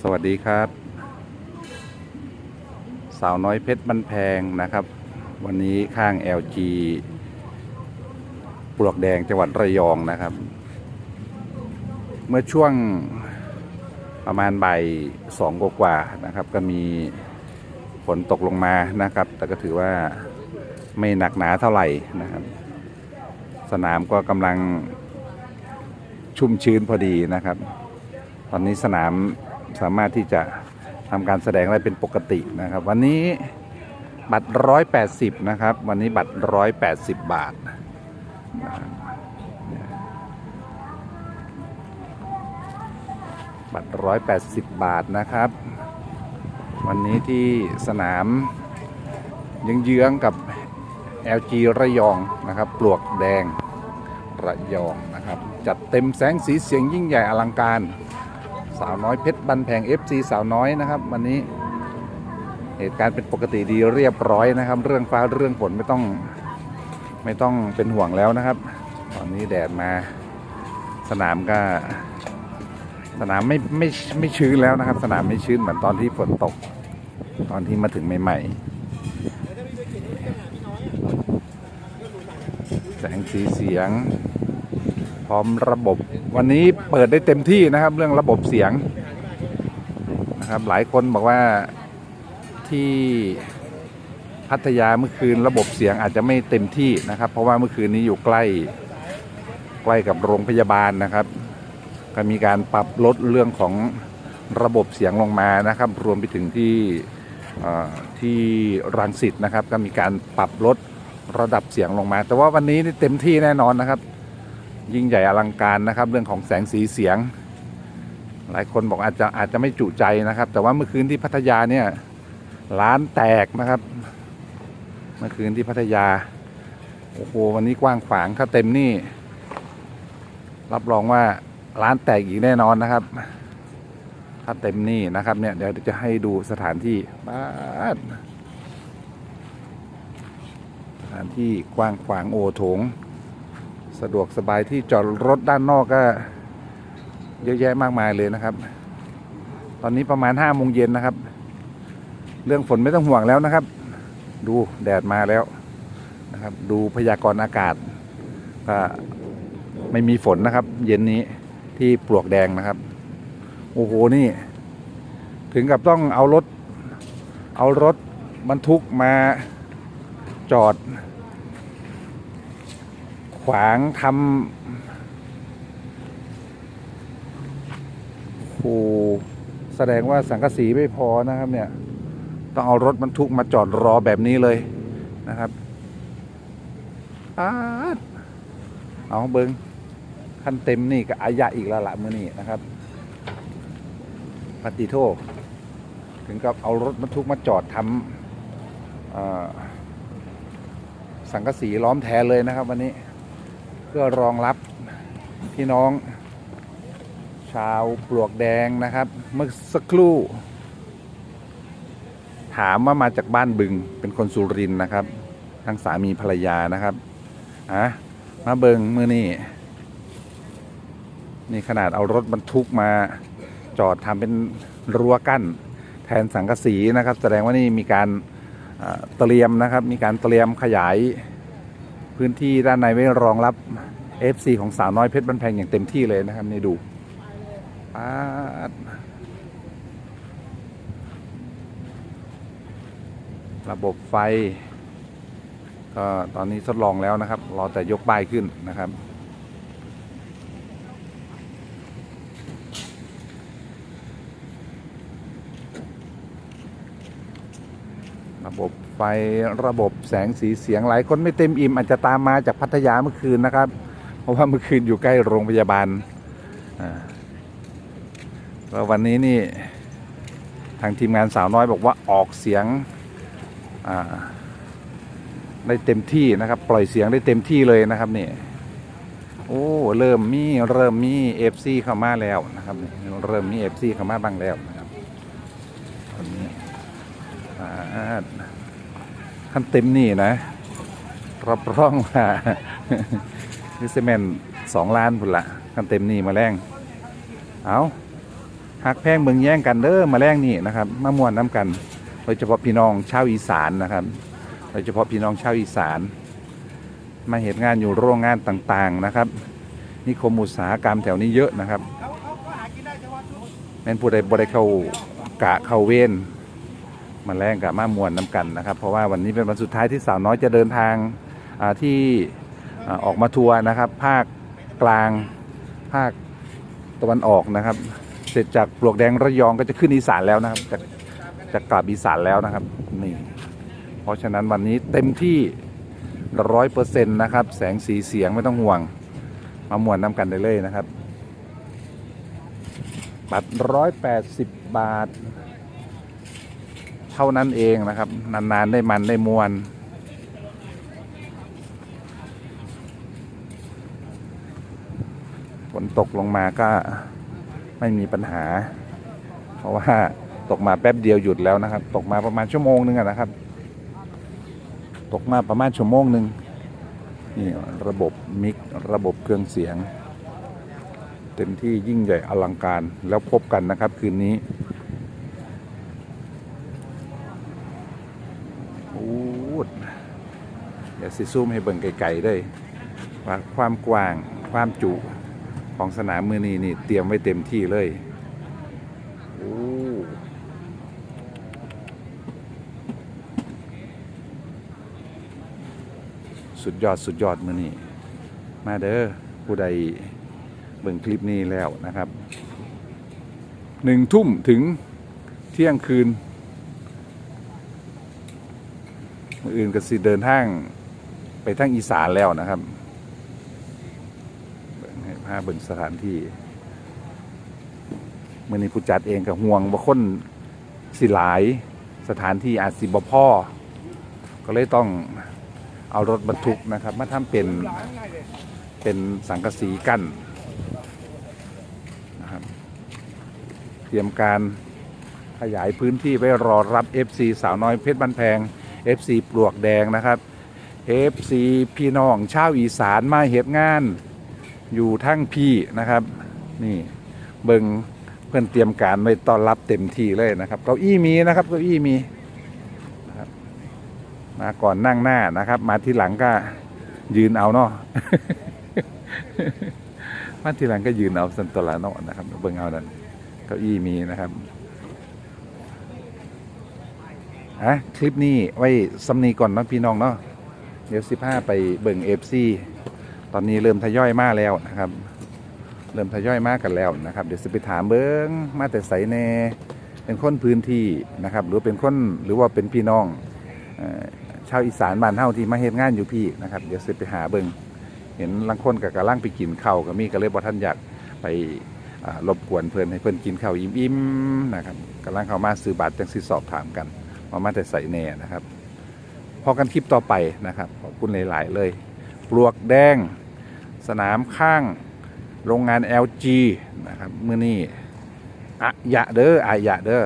สวัสดีครับ สาวน้อยเพชรบันแพงนะครับ วันนี้ข้าง LG ปลวกแดงจังหวัดระยองนะครับ เมื่อช่วงประมาณบ่ายสองกว่านะครับ ก็มีฝนตกลงมานะครับ แต่ก็ถือว่าไม่หนักหนาเท่าไหร่นะครับ สนามก็กำลังชุ่มชื้นพอดีนะครับ ตอนนี้สนาม สามารถที่จะทำการแสดงได้เป็นปกตินะครับ วันนี้บัตรร้อยแปดสิบนะครับ วันนี้บัตรร้อยแปดสิบบาทนะครับบัตรร้อยแปดสิบบาทนะครับ วันนี้ที่สนามยังเยื้องๆกับ LG ระยองนะครับ ปลวกแดงระยองนะครับ จัดเต็มแสงสีเสียงยิ่งใหญ่อลังการ สาวน้อยเพชรบันแพง FC สาวน้อยนะครับ วันนี้เหตุการณ์เป็นปกติดีเรียบร้อยนะครับ เรื่องฟ้าเรื่องฝนไม่ต้องไม่ต้องเป็นห่วงแล้วนะครับ ตอนนี้แดดมาสนามก็ สนามไม่ไม่ไม่ชื้นแล้วนะครับ สนามไม่ชื้นเหมือนตอนที่ฝนตก ตอนที่มาถึงใหม่ๆแสงสีเสียง พร้อมระบบวันนี้เปิดได้เต็มที่นะครับเรื่องระบบเสียงนะครับหลายคนบอกว่าที่พัทยาเมื่อคืนระบบเสียงอาจจะไม่เต็มที่นะครับ เพราะว่าเมื่อคืนนี้อยู่ใกล้ใกล้กับโรงพยาบาลนะครับ ก็มีการปรับลดเรื่องของระบบเสียงลงมานะครับ รวมไปถึงที่ที่รังสิตนะครับ ก็มีการปรับลดระดับเสียงลงมา แต่ว่าวันนี้เต็มที่แน่นอนนะครับ ยิ่งใหญ่อลังการนะครับ เรื่องของแสงสีเสียง หลายคนบอกอาจจะอาจจะไม่จุใจนะครับ แต่ว่าเมื่อคืนที่พัทยาเนี่ยร้านแตกนะครับ เมื่อคืนที่พัทยาโอ้โหวันนี้กว้างขวางถ้าเต็มนี่ รับรองว่าร้านแตกอีกแน่นอนนะครับ ถ้าเต็มนี่นะครับเนี่ยเดี๋ยวจะให้ดูสถานที่บ้านสถานที่กว้างขวางโอโถง สะดวกสบายที่จอดรถด้านนอกก็ เยอะแยะมากมายเลยนะครับ ตอนนี้ประมาณห้าโมงเย็นนะครับ เรื่องฝนไม่ต้องห่วงแล้วนะครับ ดูแดดมาแล้วนะครับ ดูพยากรณ์อากาศก็ไม่มีฝนนะครับ เย็นนี้ที่ปลวกแดงนะครับ โอ้โหนี่ ถึงกับต้องเอารถ เอารถบรรทุกมาจอด ขวางทำโอ้แสดงว่าสังกะสีไม่พอนะครับ เนี่ย ต้องเอารถบรรทุกมาจอดรอแบบนี้เลยนะครับอาเอาเบิงขั้นเต็มนี่ก็อายะอีกแล้วละมือนี่นะครับปฏิโทษถึงกับเอารถบรรทุกมาจอดทำสังกะสีล้อมแทนเลยนะครับวันนี้ เพื่อรองรับพี่น้อง ชาวปลวกแดงนะครับ เมื่อสักครู่ ถามว่ามาจากบ้านบึงเป็นคนสุรินทร์นะครับ ทั้งสามีภรรยานะครับอะมาเบิงมือนี่นี่ขนาดเอารถบรรทุกมาจอดทำเป็นรั้วกั้น แทนสังกะสีนะครับ แสดงว่านี่มีการเอ่อเตรียมนะครับ มีการเตรียมขยาย พื้นที่ด้านในไว้รองรับ FC ของสาวน้อยเพชรบันแพงอย่างเต็มที่เลยนะครับนี่ดูป๊าดระบบไฟ ก็ตอนนี้ทดลองแล้วนะครับ รอแต่ยกป้ายขึ้นนะครับ ระบบไฟระบบแสงสีเสียงหลายคนไม่เต็มอิ่มอาจจะตามมาจากพัทยาเมื่อคืนนะครับ เพราะว่าเมื่อคืนอยู่ใกล้โรงพยาบาลแล้ววันนี้นี่ทางทีมงานสาวน้อยบอกว่าออกเสียงได้เต็มที่นะครับ ปล่อยเสียงได้เต็มที่เลยนะครับนี่โอ้เริ่มมีเริ่มมีเอฟซีเข้ามาแล้วนะครับเริ่มมีเอฟซีเข้ามาบ้างแล้วนะครับตอนนี้ อ่า ขั้นเต็มนี่นะรับรองว่านี่เซเมนสองล้านพุ่นละขั้นเต็มนี่มาแรงเอาหักแพงเมืองแย่งกันเด้อมาแรงนี่นะครับมามวนน้ำกัน โดยเฉพาะพี่น้องชาวอีสานนะครับ โดยเฉพาะพี่น้องชาวอีสาน มาเหตุงานอยู่โรงงานต่างๆนะครับนิคมอุตสาหกรรมแถวนี้เยอะนะครับแม่นผู้ใดบริเข้ากะเข้าเว้น มาแรงกับมามวนน้ำกันนะครับ เพราะว่าวันนี้เป็นวันสุดท้ายที่สาวน้อยจะเดินทางที่อออกมาทัวร์นะครับ ภาคกลางภาคตะวันออกนะครับ เสร็จจากปลวกแดงระยองก็จะขึ้นอีสานแล้วนะครับจะจะกลับอีสานแล้วนะครับนี่เพราะฉะนั้นวันนี้เต็มที่ร้อยเปอร์เซ็นต์นะครับ แสงสีเสียงไม่ต้องห่วง มามวนน้ำกันได้เลยนะครับ บัตรร้อยแปดสิบบาท เท่านั้นเองนะครับ นานๆได้มันได้มวนฝนตกลงมาก็ไม่มีปัญหา เพราะว่าตกมาแป๊บเดียวหยุดแล้วนะครับ ตกมาประมาณชั่วโมงหนึงนะครับ ตกมาประมาณชั่วโมงหนึ่งนี่ระบบมิกระบบเครื่องเสียง เต็มที่ยิ่งใหญ่อลังการแล้วพบกันนะครับคืนนี้โอ้ดเดี๋ยว สิซูมให้เบิ่งไกลๆได้ว่าความกว้างความจุของสนามมือนี้นี่เตรียมไว้เต็มที่เลยโอ้สุดยอดสุดยอดมือนี้มาเด้อผู้ใดเบิ่งคลิปนี้แล้วนะครับหนึ่งทุ่มถึงเที่ยงคืน มืออื่นก็สิเดินทาง ไปทางอีสานแล้วนะครับให้พาเบิ่งสถานที่มื่อนี้ผู้จัดเองกับห่วงว่าคนสิหลายสถานที่อาจสิบพ่อ ก็เลยต้องเอารถบรรทุกนะครับ มาทำเป็นเป็นสังกะสีกั้นนะครับเตรียมการขยายพื้นที่ไว้รอรับ FC สาวน้อยเพชรบันแพง FC ปลวกแดงนะครับ FC พี่น้องชาวอีสานมาเหตุงาน อยู่ทั้งพี่นะครับ นี่เบิงเพื่อนเตรียมการไว้ต้อนรับเต็มที่เลยนะครับเก้าอี้มีนะครับเก้าอี้มีนะครับมาก่อนนั่งหน้านะครับ มาที่หลังก็ยืนเอาเนาะมาทีหลังก็ยืนเอาสันตละเนาะนะครับเบิ่งเอานั่นเก้าอี้มีนะครับฮะคลิปนี้ไว้สำนีก่อนนะพี่น้องเนาะ เดี๋ยวสิบห้าไปเบิ่งเอฟซีตอนนี้เริ่มทยอยมาแล้วนะครับ เริ่มทยอยมากันแล้วนะครับ เดี๋ยวสิไปถามเบิ้งมาแต่ใสแน่เป็นคนพื้นที่นะครับ หรือเป็นคนหรือว่าเป็นพี่น้องเอ่อชาวอีสานบ้านเฮาที่มาเฮ็ดงานอยู่พี่นะครับ เดี๋ยวสิไปหาเบิ่งเห็นลังคนกับกำลังไปกินข้าวก็มีก็เลยบ่ท่านอยากไปรบกวนเพื่อนให้เพื่อนกินข้าวอิ่มๆนะครับกำลังเข้ามาซื้อบัตรจังสิสอบถามกันว่ามาแต่ใส่แน่นะครับ พอกันคลิปต่อไปนะครับ ขอบคุณหลาย ๆ เลย ปลวกแดง สนามข้าง โรงงาน LG นะครับ มือนี้อะยะเด้ออะยะเด้อ